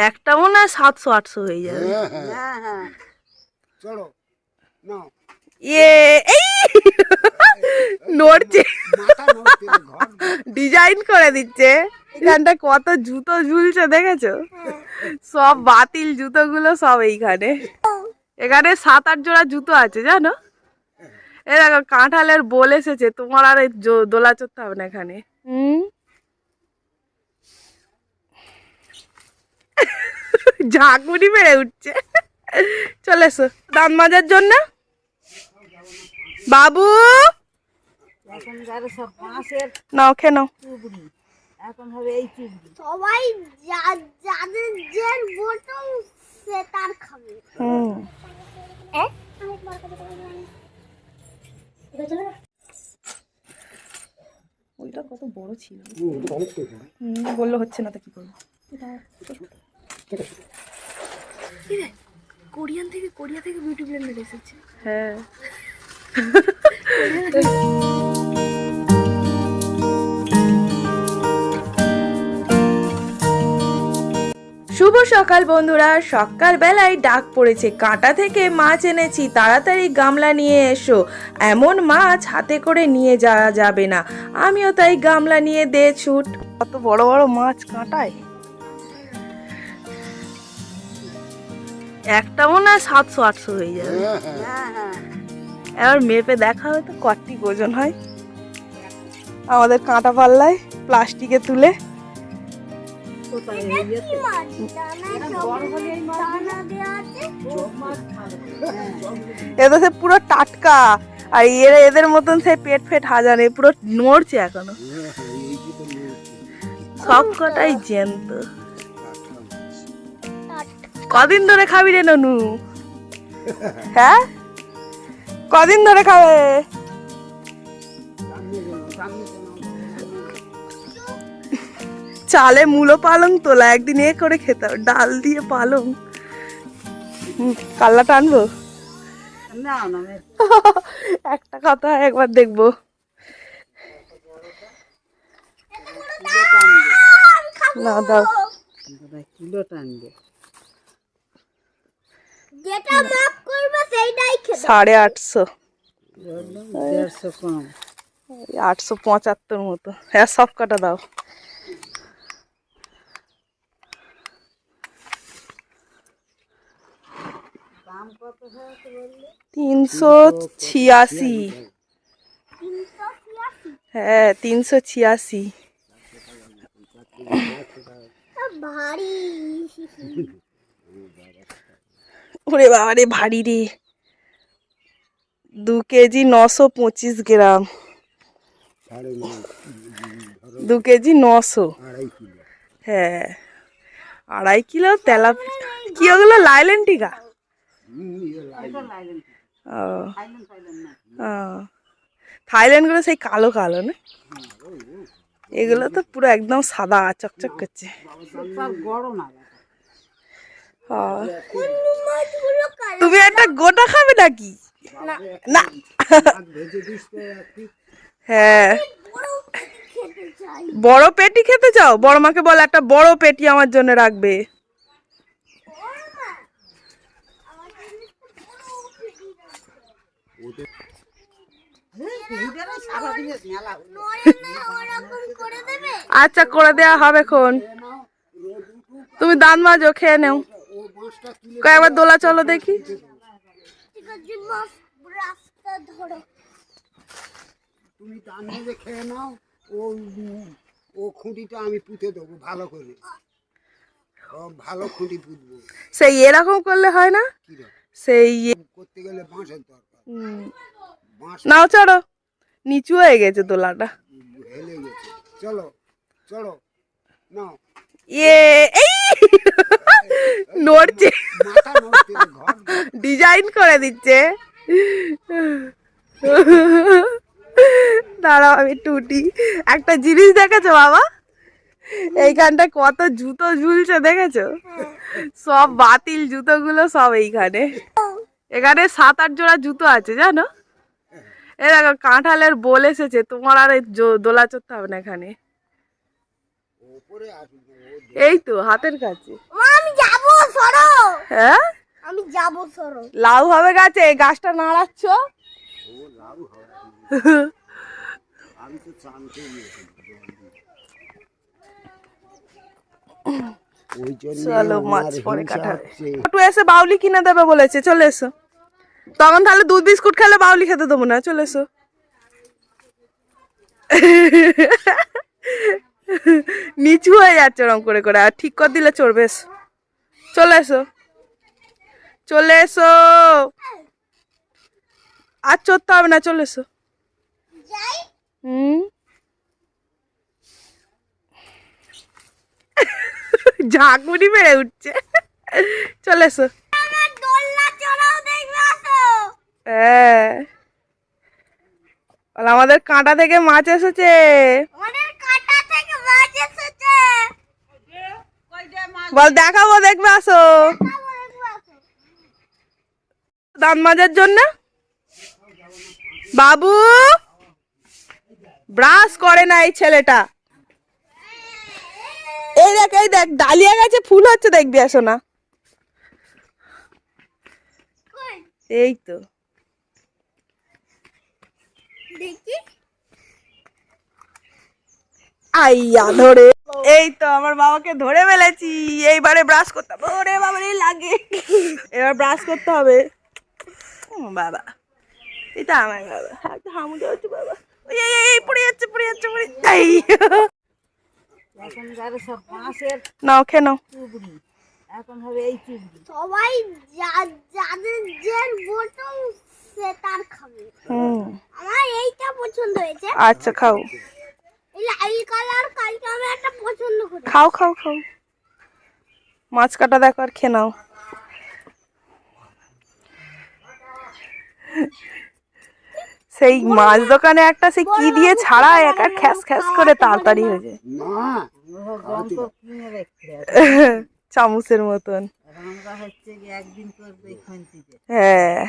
একটা মনে হয় সাতশো আটশো হয়ে যাবে। হ্যাঁ হ্যাঁ। হ্যাঁ হ্যাঁ। চলো নাও। ইয়ে এই! নড়ছে। ডিজাইন করে দিচ্ছে। এখানটা কত জুতো ঝুলছে দেখেছ? সব বাতিল জুতোগুলো সব এইখানে। এখানে সাত আট জোড়া জুতো আছে জানো? এ দেখো কাঁঠালের বোল এসেছে। তোমার আর এই জো- দোলা চড়তে হবে না এখানে। হুম? ঝাঁকুনি বেড়ে উঠছে। চলে এসো। দাঁত মাজার জন্য। বাবু! এখন যারা সব বাঁশের নাও খেয়ে নাও। চুবড়ি এখন হবে এই চুবড়ি সবাই যাদের যে বোতল সে তার খাবে। হুম। ওইটা কত বড় ছিল। হুম, বলল হচ্ছে না তো কি করব? কোরিয়ান থেকে কোরিয়া থেকে বিউটি ব্লেন্ডার এসেছে। হ্যাঁ। শুভ সকাল বন্ধুরা। সকাল বেলায় ডাক পড়েছে। কাঁটা থেকে মাছ এনেছি। তাড়াতাড়ি গামলা নিয়ে এসো। এমন মাছ হাতে করে নিয়ে যাওয়া যাবে না। আমিও তাই গামলা নিয়ে দে ছুট। কত বড় বড় মাছ কাঁটায়। একটা মনে হয় সাতশো আটশো হয়ে যাবে। হ্যাঁ হ্যাঁ। এবার মেপে দেখা হবে তো কটি ওজন হয়। আমাদের কাঁটা পাল্লায় প্লাস্টিকে তুলে। এদের সে পুরো টাটকা। আর এরা এদের মতন সে পেট ফেট হাজানে পুরো নড়ছে এখনও। হ্যাঁ। সব কটাই জ্যান্ত। কদিন ধরে খাবি রে ননু? হ্যাঁ? কদিন ধরে খাবে। চালে মূলো পালং তোলা একদিন এ করে খেতে হবে, ডাল দিয়ে পালং। কাল্লা টানবো একটা কথা একবার দেখব। না দাও। কিলো টানবে যেটা মাপ করবে সেইটাই খেতে সাড়ে আটশো। আটশো পঁচাত্তর মতো। হ্যাঁ সব কটা দাও। তিনশো ছিয়াশি। হ্যাঁ তিনশো ছিয়াশি। ভারী। ওরে বাবা রে ভারী রে। দু কেজি নশো পঁচিশ গ্রাম। দু কেজি নশো। হ্যাঁ। আড়াই কিলো তেলা কি ওগুলো? লাইলেন টিকা? ও। থাইল্যান্ডগুলো সেই কালো কালো না? এগুলো তো পুরো একদম সাদা চকচক করছে। তুমি একটা গোটা খাবে নাকি? না। হ্যাঁ। বড় পেটি খেতে চাও? বড় মাকে বল একটা বড় পেটি আমার জন্য রাখবে। আচ্ছা করে দেওয়া হবে খন তুমি দাঁত মাজো খেয়ে নেও। কয়েকবার দোলা চলো দেখি। তুমি টান মেরে খেয়ে নাও ও ও খুঁটিটা আমি পুঁতে দেবো ভালো করে। ভালো খুঁটি পুঁতবো। সেই এরকম করলে হয় না? সেই করতে গেলে বাঁশের দরকার। নাও চড়ো। নিচু হয়ে গেছে দোলাটা। হেলে গেছে। চলো চলো নাও। ইয়ে এই! নড়ছে। ডিজাইন করে দিচ্ছে। দাঁড়াও আমি টুটি। একটা জিনিস দেখেছ বাবা? এইখানটা কত জুতো ঝুলছে দেখেছ? সব বাতিল জুতোগুলো সব এইখানে। এখানে সাত আট জোড়া জুতো আছে জানো? এ দেখো কাঁঠালের বোল এসেছে। তোমার আর এই জো- দোলা চড়তে হবে না এখানে। এই তো হাতের কাছে। হ্যাঁ? আমি যাব সরো লাউ হবে গাছে গাছটা নাড়াচ্ছ? ও লাভ হবে আমি তো চান করিয়েছি ওই জন্য চলো মাছ পরে একটু এসে বাউলি কিনে দেবে বলেছে চলে এসো। তখন তাহলে দুধ বিস্কুট খেলে বাউলি খেতে দেবো না চলে এসো। নিচু হয়ে যাচ্ছে ওরম করে করে আর ঠিক করে দিলে চড়বে এসো। চলে এসো। চলে এসো। আর চড়তে হবে না চলে এসো। যাই। হুম। ঝাঁকুনি বেড়ে উঠছে। চলে এসো। হ্যাঁ। বলে, আমাদের কাঁটা থেকে মাছ এসেছে। আমাদের কাটা থেকে মাছ এসেছে। বল দেখাবো দেখবে আসো। দাঁত মাজার জন্য? বাবু! ব্রাশ করে না এই ছেলেটা। এই দেখ এই দেখ ডালিয়া গাছে ফুল হচ্ছে দেখবি আসো না। এই তো। আইয়া ধরে। এই তো আমার বাবাকে ধরে ফেলেছি। এইবারে ব্রাশ করতে হবে। ওরে বাবা লাগে। এবার ব্রাশ করতে হবে। বাবা। এটা আমার বাবা। একটা হামুদে হচ্ছে বাবা। ওই এই, পড়ে যাচ্ছে পড়ে যাচ্ছে পড়ে এই। সব বাঁশের নাও খেয়ে নাও। এখন হবে এই চুবড়ি। সবাই যা- যাদের যে বোতল সে তার খাবে। হুম। আমার এইটা পছন্দ হয়েছে। আচ্ছা খাও। এই লাল কালার কালকে আমি একটা পছন্দ করি। খাও খাও খাও। মাছ কাটা দেখো আর খেয়ে নাও। সেই মাছ দোকানে একটা সে কি দিয়ে ছাড়া একা খ্যাস খ্যাস করে তাড়াতাড়ি হয়ে যায়। চামচের মতন হ্যাঁ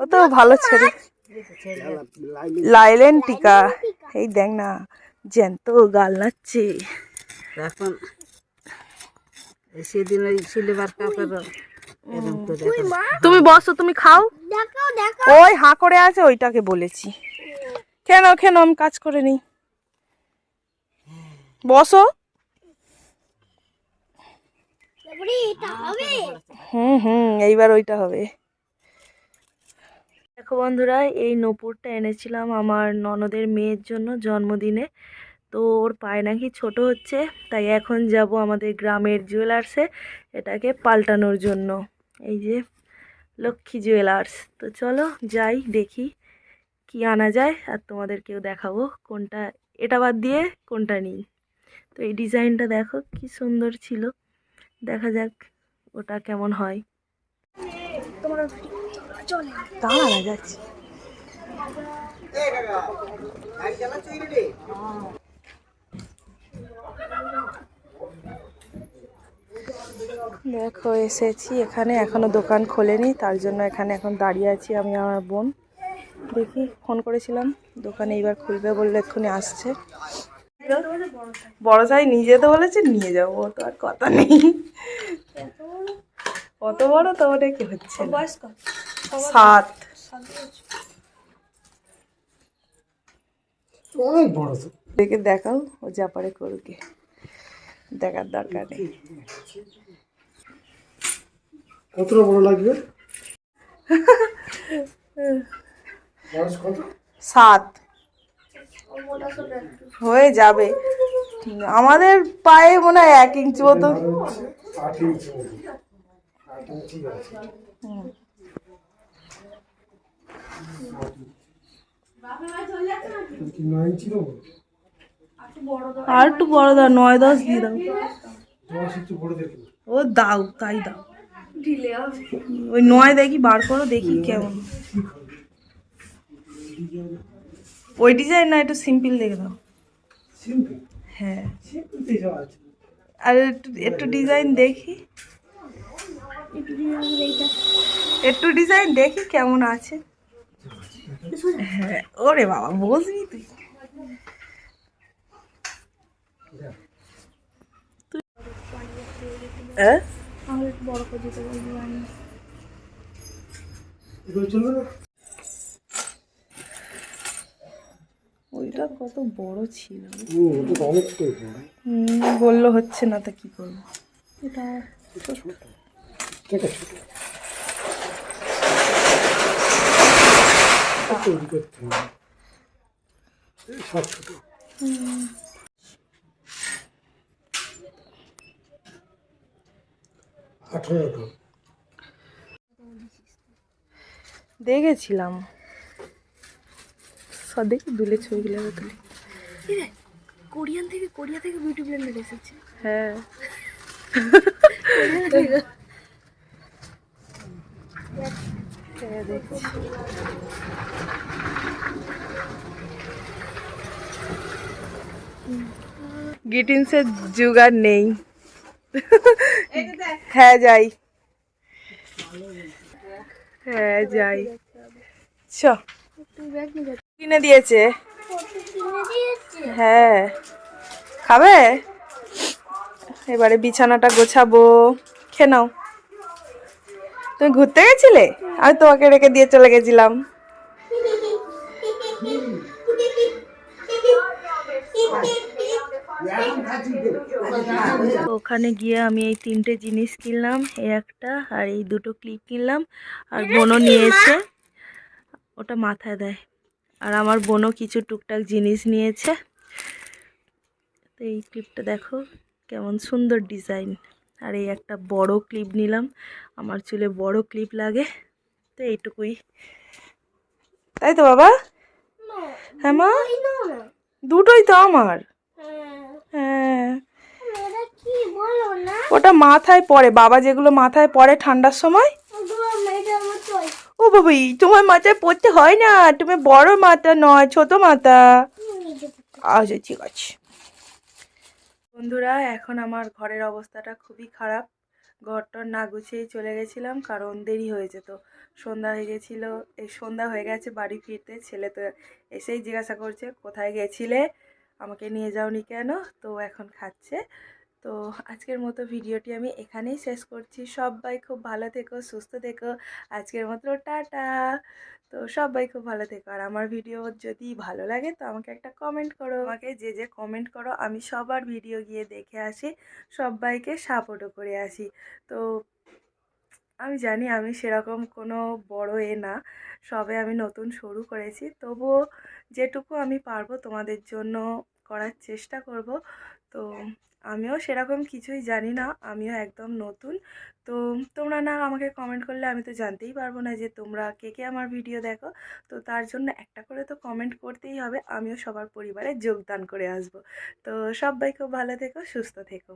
ও তো ভালো ছেড়ে লাইলেন টিকা এই দেখ না জ্যান্ত গাল নাচ্ছে এখন এই সেদিন ওই সিলেবার এখন তুমি বসো তুমি খাও। ওই হাঁ করে আছে ওইটাকে বলেছি। কেন কেন আমি কাজ করে নিই। বসো। হুম হুম এইবার ওইটা হবে। দেখো বন্ধুরা এই নপুরটা এনেছিলাম আমার ননদের মেয়ের জন্য জন্মদিনে। তো ওর পায়ে নাকি ছোট হচ্ছে তাই এখন যাব আমাদের গ্রামের জুয়েলার্সে এটাকে পাল্টানোর জন্য। এই যে লক্ষ্মী জুয়েলার্স তো চলো যাই দেখি কি আনা যায় আর তোমাদেরকেও দেখাবো কোনটা এটা বাদ দিয়ে কোনটা নিই। তো এই ডিজাইনটা দেখো কি সুন্দর ছিল। দেখা যাক ওটা কেমন হয়। দাঁড়া যাচ্ছে। দেখো এসেছি। এখানে এখনও দোকান খোলেনি তার জন্য এখানে এখন দাঁড়িয়ে আছি আমি আমার বোন। দেখি ফোন করেছিলাম দোকানে এইবার খুলবে বললে এক্ষুনি আসছে। বড় সাই নিয়ে যেতে বলেছে নিয়ে যাব ও তো আর কথা নেই। কত বড় তো ওটা কি হচ্ছে সাত। অনেক বড় দেখে দেখাও ও যা পারে করুকে। দেখার দরকার নেই। কতটা বড় লাগবে? বয়স কত? সাত। হয়ে যাবে। আমাদের পায়ে মনে হয় এক ইঞ্চি মতো। আর একটু বড় দাও নয় দশ দিয়ে দাও। দশ একটু বড় দেখি। ও দাও তাই দাও। ওই নয় দেখি বার করো দেখি কেমন। ওই ডিজাইন না একটু সিম্পল দেখে দাও। হ্যাঁ। আর একটু একটু ডিজাইন দেখি। একটু ডিজাইন দেখি কেমন আছে। হ্যাঁ ওরে বাবা বসবি তুই। হ্যাঁ। বড় করে দিতে বলব আমি ওইটা কত বড় ছিল। বলল হচ্ছে না তো কি করব। এটা সব ছোট। আঠেরোটা দেখেছিলাম। সব দেখি দুলে ছবিগুলো তুলি। কোরিয়ান থেকে কোরিয়া থেকে বিউটি ব্লেন্ডার এসেছে। হ্যাঁ। হ্যাঁ, দেখছি। গিটিনসের জুগার নেই। হ্যাঁ যাই। হ্যাঁ যাই। চ। কিনে দিয়েছে। হ্যাঁ। খাবে? এবারে বিছানাটা গোছাবো। খেয়ে নাও। তুমি ঘুরতে গেছিলে? আমি তোমাকে রেখে দিয়ে চলে গেছিলাম। ওখানে গিয়ে আমি এই তিনটে জিনিস কিনলাম এই একটা আর এই দুটো ক্লিপ কিনলাম আর বোনও নিয়েছে। ওটা মাথায় দেয়। আর আমার বোনও কিছু টুকটাক জিনিস নিয়েছে। তো এই ক্লিপটা দেখো কেমন সুন্দর ডিজাইন। আর এই একটা বড় ক্লিপ নিলাম আমার চুলে বড় ক্লিপ লাগে তো এইটুকুই। তাই তো বাবা? হ্যাঁ মা? দুটোই তো আমার। হ্যাঁ। ওটা মাথায় পড়ে বাবা যেগুলো মাথায় পড়ে ঠান্ডার সময়। ও বাবাই তোমার মাথায় পড়তে হয় না? তুমি বড় মাথা নয় ছোট মাথা। আচ্ছা ঠিক আছে। বন্ধুরা এখন আমার ঘরের অবস্থাটা খুবই খারাপ। ঘরটর না গুছিয়েই চলে গেছিলাম কারণ দেরি হয়েছে তো। সন্ধ্যা হয়ে গেছিল এই সন্ধ্যা হয়ে গেছে বাড়ি ফিরতে। ছেলে তো এসেই জিজ্ঞাসা করছে কোথায় গেছিলে? আমাকে নিয়ে যাওনি কেন? তো এখন খাচ্ছে। তো আজকের মতো ভিডিওটি আমি এখানেই শেষ করছি। সবাই খুব ভালো থেকো, সুস্থ থেকো। আজকের মতো টাটা। তো সবাই খুব ভালো থেকো। আর আমার ভিডিও যদি ভালো লাগে তো আমাকে একটা কমেন্ট করো। আমাকে যে যে কমেন্ট করো, আমি সবার ভিডিও গিয়ে দেখে আসি। সবাইকে সাপোর্টও করে আসি। তো আমি জানি আমি সেরকম কোনো বড় এ না। সবে আমি নতুন শুরু করেছি। তবুও যেটুকু আমি পারব তোমাদের জন্য করার চেষ্টা করব। তো আমিও সেরকম কিছুই জানি না, আমিও একদম নতুন। তো তোমরা না আমাকে কমেন্ট করলে আমি তো জানতেই পারব না যে তোমরা কে কে আমার ভিডিও দেখো। তো তার জন্য একটা করে তো কমেন্ট করতেই হবে। আমিও সবার পরিবারে যোগদান করে আসব। তো সবাই খুব ভালো থেকো, সুস্থ থেকো।